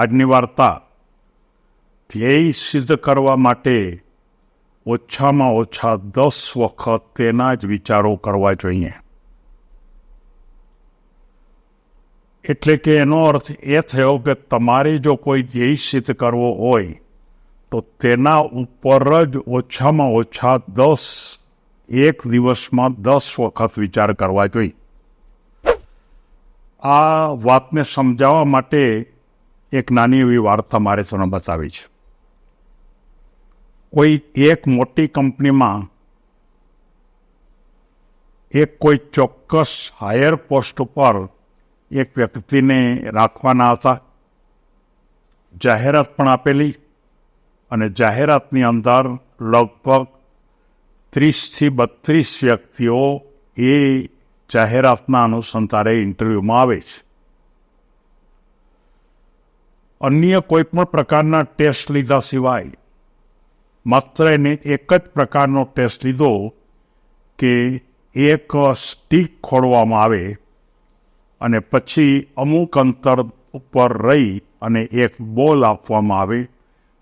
આજની વાર્તા ધ્યેય સિદ્ધ કરવા માટે ઓછામાં ઓછા દસ વખત તેના જ વિચારો કરવા જોઈએ. એટલે કે એનો અર્થ એ થયો કે તમારે જો કોઈ ધ્યેય સિદ્ધ કરવો હોય, તો તેના ઉપર જ ઓછામાં ઓછા દસ, એક દિવસમાં દસ વખત વિચાર કરવા જોઈએ. આ વાતને સમજાવવા માટે એક નાની એવી વાર્તા મારે તમને બતાવી છે. કોઈ એક મોટી કંપનીમાં એક કોઈ ચોક્કસ હાયર પોસ્ટ ઉપર એક વ્યક્તિને રાખવાના હતા. જાહેરાત પણ આપેલી અને જાહેરાતની અંદર લગભગ ત્રીસથી બત્રીસ વ્યક્તિઓ એ જાહેરાતના અનુસંધારે ઇન્ટરવ્યૂમાં આવે છે. અન્ય કોઈ પણ પ્રકારના ટેસ્ટ લીધા સિવાય, માત્ર એને એક જ પ્રકારનો ટેસ્ટ લીધો કે એક સ્ટીક ખોડવામાં આવે અને પછી અમુક અંતર ઉપર રહી અને એક બોલ આપવામાં આવે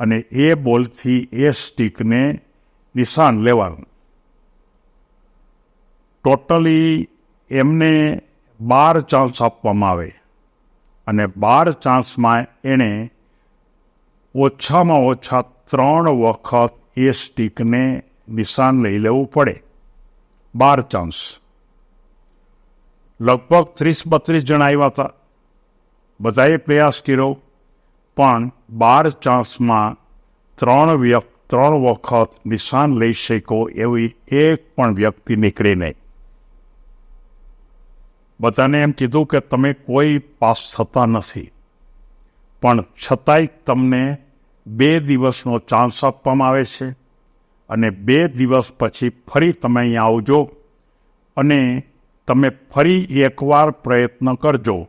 અને એ બોલથી એ સ્ટીકને નિશાન લેવાનું. ટોટલી એમને બાર ચાન્સ આપવામાં આવે. અને બાર ચાન્સમાં એણે ઓછામાં ઓછા ત્રણ વખત એ સ્ટીકને નિશાન લઈ લેવું પડે. બાર ચાન્સ લગભગ ત્રીસ બત્રીસ જણા આવ્યા હતા. બધાએ પ્રયાસ કર્યો, પણ બાર ચાન્સમાં ત્રણ વ્યક્તિ ત્રણ વખત નિશાન લઈ શકો એવી એક પણ વ્યક્તિ નીકળી નહીં. બધાને એમ કીધું કે તમે કોઈ પાસ થતા નથી. પણ છતાંય તમને બે દિવસનો ચાન્સ આપવામાં આવે છે અને બે દિવસ પછી ફરી તમે અહીંયા આવજો અને તમે ફરી એકવાર પ્રયત્ન કરજો.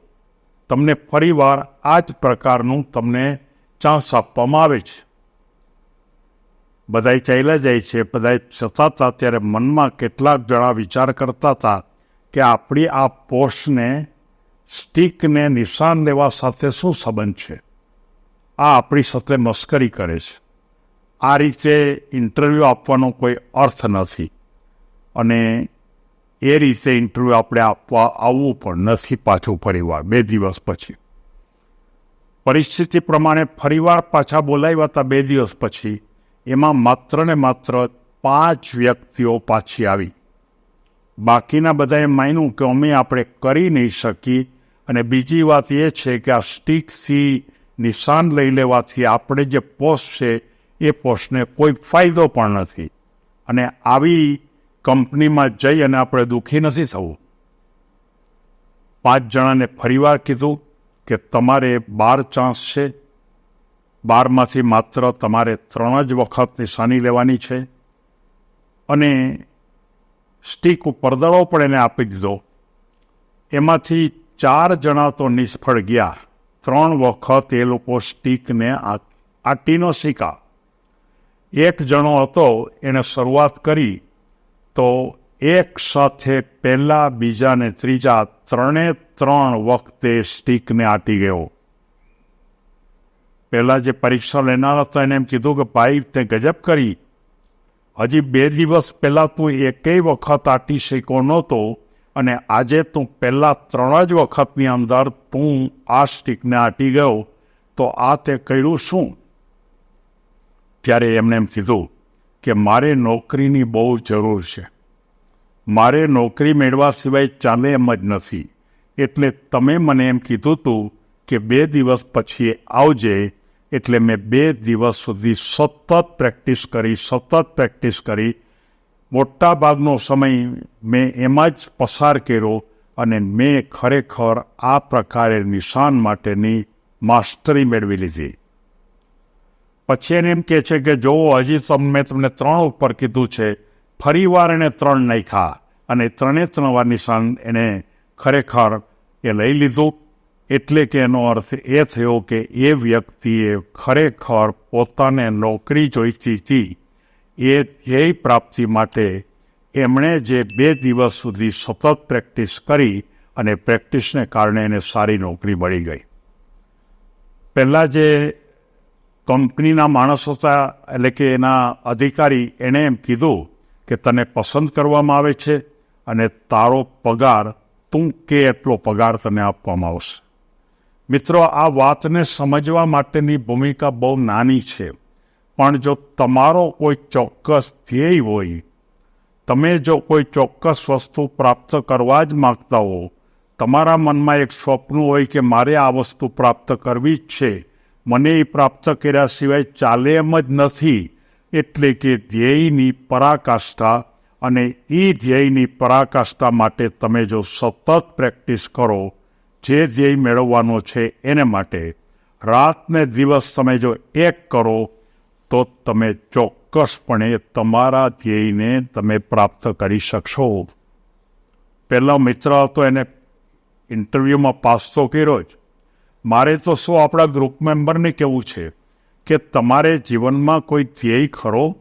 તમને ફરીવાર આ જ પ્રકારનું તમને ચાન્સ આપવામાં આવે છે. બધાય ચાલ્યા જાય છે, બધાય જતા હતા ત્યારે મનમાં કેટલાક જણા વિચાર કરતા હતા કે આપણી આ પોસ્ટને સ્ટીકને નિશાન લેવા સાથે શું સંબંધ છે? આ આપણી સાથે મસ્કરી કરે છે. આ રીતે ઇન્ટરવ્યૂ આપવાનો કોઈ અર્થ નથી અને એ રીતે ઇન્ટરવ્યૂ આપણે આપવા આવવું પણ નથી પાછું ફરીવાર, બે દિવસ પછી. પરિસ્થિતિ પ્રમાણે ફરીવાર પાછા બોલાવ્યા હતા બે દિવસ પછી, એમાં માત્ર ને માત્ર પાંચ વ્યક્તિઓ પાછી આવી. બાકીના બધાએ માન્યું કે અમે આપણે કરી નહીં શકીએ. અને બીજી વાત એ છે કે આ સ્ટીકથી નિશાન લઈ લેવાથી આપણે જે પોસ્ટ છે, એ પોસ્ટને કોઈ ફાયદો પણ નથી. અને આવી કંપનીમાં જઈ અને આપણે દુઃખી નથી થવું. પાંચ જણાને ફરીવાર કીધું કે તમારે બાર ચાન્સ છે. બારમાંથી માત્ર તમારે ત્રણ જ વખત નિશાની લેવાની છે. અને સ્ટીક પરદળો પણ એને આપી દીધો. એમાંથી ચાર જણા તો નિષ્ફળ ગયા. ત્રણ વખત એ લોકો સ્ટીકને આટીનો શીકા. એક જણો હતો એણે શરૂઆત કરી તો એક સાથે પહેલા બીજા ને ત્રીજા ત્રણે ત્રણ વખતે સ્ટીકને આટી ગયો. પહેલાં જે પરીક્ષા લેનાર હતા એને એમ કીધું કે ભાઈ, તે ગજબ કરી. હજી બે દિવસ પહેલાં તું એકેય વખત આટી શીખ્યો નહોતો અને આજે તું પહેલાં ત્રણ જ વખતની અંદર તું આ સ્ટીકને આટી ગયો. તો આ તે કર્યું શું? ત્યારે એમણે એમ કીધું કે મારે નોકરીની બહુ જરૂર છે. મારે નોકરી મેળવા સિવાય ચાલે એમ જ નથી. એટલે તમે મને એમ કીધું હતું કે બે દિવસ પછી આવજે એટલે મેં બે દિવસ સુધી સતત પ્રેક્ટિસ કરી, સતત પ્રેક્ટિસ કરી. મોટાભાગનો સમય મેં એમાં જ પસાર કર્યો અને મેં ખરેખર આ પ્રકારે નિશાન માટેની માસ્ટરી મેળવી લીધી. પછી એને એમ કહે છે કે જો હજી મેં તમને ત્રણ ઉપર કીધું છે, ફરીવાર એણે ત્રણ નાખ્યા અને ત્રણે ત્રણ વાર નિશાન એણે ખરેખર એ લઈ લીધું. એટલે કે એનો અર્થ એ થયો કે એ વ્યક્તિએ ખરેખર પોતાને નોકરી જોઈતી હતી. એ ધ્યેય પ્રાપ્તિ માટે એમણે જે બે દિવસ સુધી સતત પ્રેક્ટિસ કરી અને પ્રેક્ટિસને કારણે એને સારી નોકરી મળી ગઈ. પહેલાં જે કંપનીના માણસ હતા, એટલે કે એના અધિકારી, એણે એમ કીધું કે તને પસંદ કરવામાં આવે છે અને તારો પગાર તું કે એટલો પગાર તને આપવામાં આવશે. મિત્રો, આ વાતને સમજવા માટેની ભૂમિકા બહુ નાની છે. પણ જો તમારો કોઈ ચોક્કસ ધ્યેય હોય, તમે જો કોઈ ચોક્કસ વસ્તુ પ્રાપ્ત કરવા જ માગતા હો, તમારા મનમાં એક સ્વપ્ન હોય કે મારે આ વસ્તુ પ્રાપ્ત કરવી જ છે. મને એ પ્રાપ્ત કર્યા સિવાય ચાલે એમ જ નથી. એટલે કે ધ્યેયની પરાકાષ્ઠા અને એ ધ્યેયની પરાકાષ્ઠા માટે તમે જો સતત પ્રેક્ટિસ કરો જે ધ્યેય મેળવવાનો છે એને માટે રાતને દિવસ તમે જો એક કરો, તો તમે ચોક્કસપણે તમારા ધ્યેયને તમે પ્રાપ્ત કરી શકશો. પહેલો મિત્ર હતો એને ઇન્ટરવ્યૂમાં પાસ તો કર્યો જ. મારે તો શું આપણા ગ્રુપ મેમ્બરને કહેવું છે કે તમારે જીવનમાં કોઈ ધ્યેય ખરો?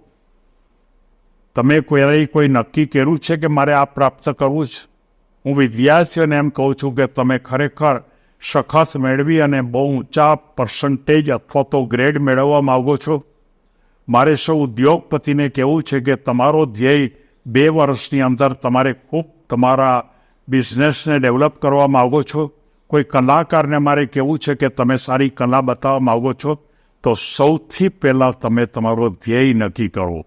તમે કોઈ કોઈ નક્કી કર્યું છે કે મારે આ પ્રાપ્ત કરવું છે? હું વિદ્યાર્થીઓને એમ કહું છું કે તમે ખરેખર સખત મેળવી અને બહુ ઊંચા પર્સન્ટેજ અથવા તો ગ્રેડ મેળવવા માગો છો? મારે શું ઉદ્યોગપતિને કહેવું છે કે તમારો ધ્યેય બે વર્ષની અંદર તમારે ખૂબ તમારા બિઝનેસને ડેવલપ કરવા માગો છો. કોઈ કલાકારને મારે કહેવું છે કે તમે સારી કલા બતાવવા માગો છો, તો સૌથી પહેલાં તમે તમારો ધ્યેય નક્કી કરો.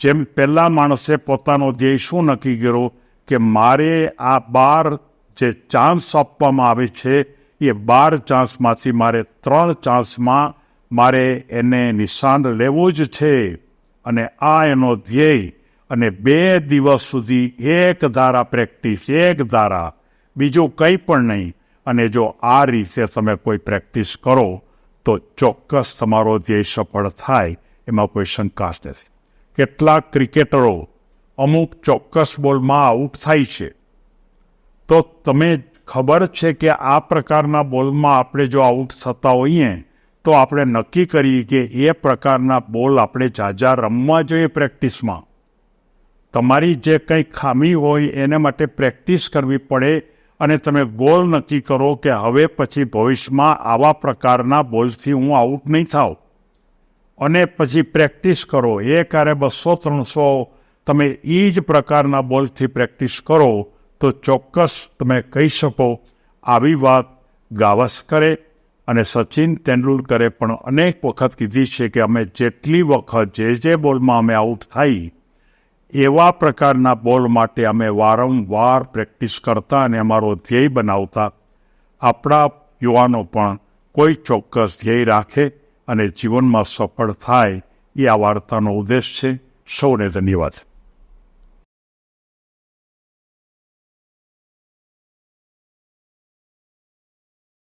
જેમ પહેલાં માણસે પોતાનો ધ્યેય શું નક્કી કર્યો? કે મારે આ બાર જે ચાન્સ આપવામાં આવે છે, એ બાર ચાન્સમાંથી મારે ત્રણ ચાન્સમાં મારે એને નિશાન લેવું જ છે. અને આ એનો ધ્યેય અને બે દિવસ સુધી એક ધારા પ્રેક્ટિસ એક ધારા. બીજું કંઈ પણ નહીં. અને જો આ રીતે તમે કોઈ પ્રેક્ટિસ કરો, તો ચોક્કસ તમારો ધ્યેય સફળ થાય. એમાં કોઈ શંકા નથી. કેટલાક ક્રિકેટરો અમુક ચોક્કસ બોલમાં આઉટ થાય છે. તો તમે ખબર છે કે આ પ્રકારના બોલમાં આપણે જો આઉટ થતા હોઈએ, તો આપણે નક્કી કરીએ કે એ પ્રકારના બોલ આપણે જાજા રમવા જોઈએ પ્રેક્ટિસમાં. તમારી જે કંઈ ખામી હોય એને માટે પ્રેક્ટિસ કરવી પડે અને તમે ગોલ નક્કી કરો કે હવે પછી ભવિષ્યમાં આવા પ્રકારના બોલથી હું આઉટ નહીં થાઉં. અને પછી પ્રેક્ટિસ કરો. એ ક્યારે બસો, ત્રણસો તમે એ જ પ્રકારના બોલથી પ્રેક્ટિસ કરો, તો ચોક્કસ તમે કહી શકો, આવી વાત ગાવસ્કરે અને સચિન તેંડુલકરે પણ અનેક વખત કીધી છે કે અમે જેટલી વખત જે જે બોલમાં અમે આઉટ થઈ એવા પ્રકારના બોલ માટે અમે વારંવાર પ્રેક્ટિસ કરતા અને અમારો ધ્યેય બનાવતા. આપણા યુવાનો પણ કોઈ ચોક્કસ ધ્યેય રાખે અને જીવનમાં સફળ થાય, એ આ વાર્તાનો ઉદ્દેશ છે. સૌને ધન્યવાદ.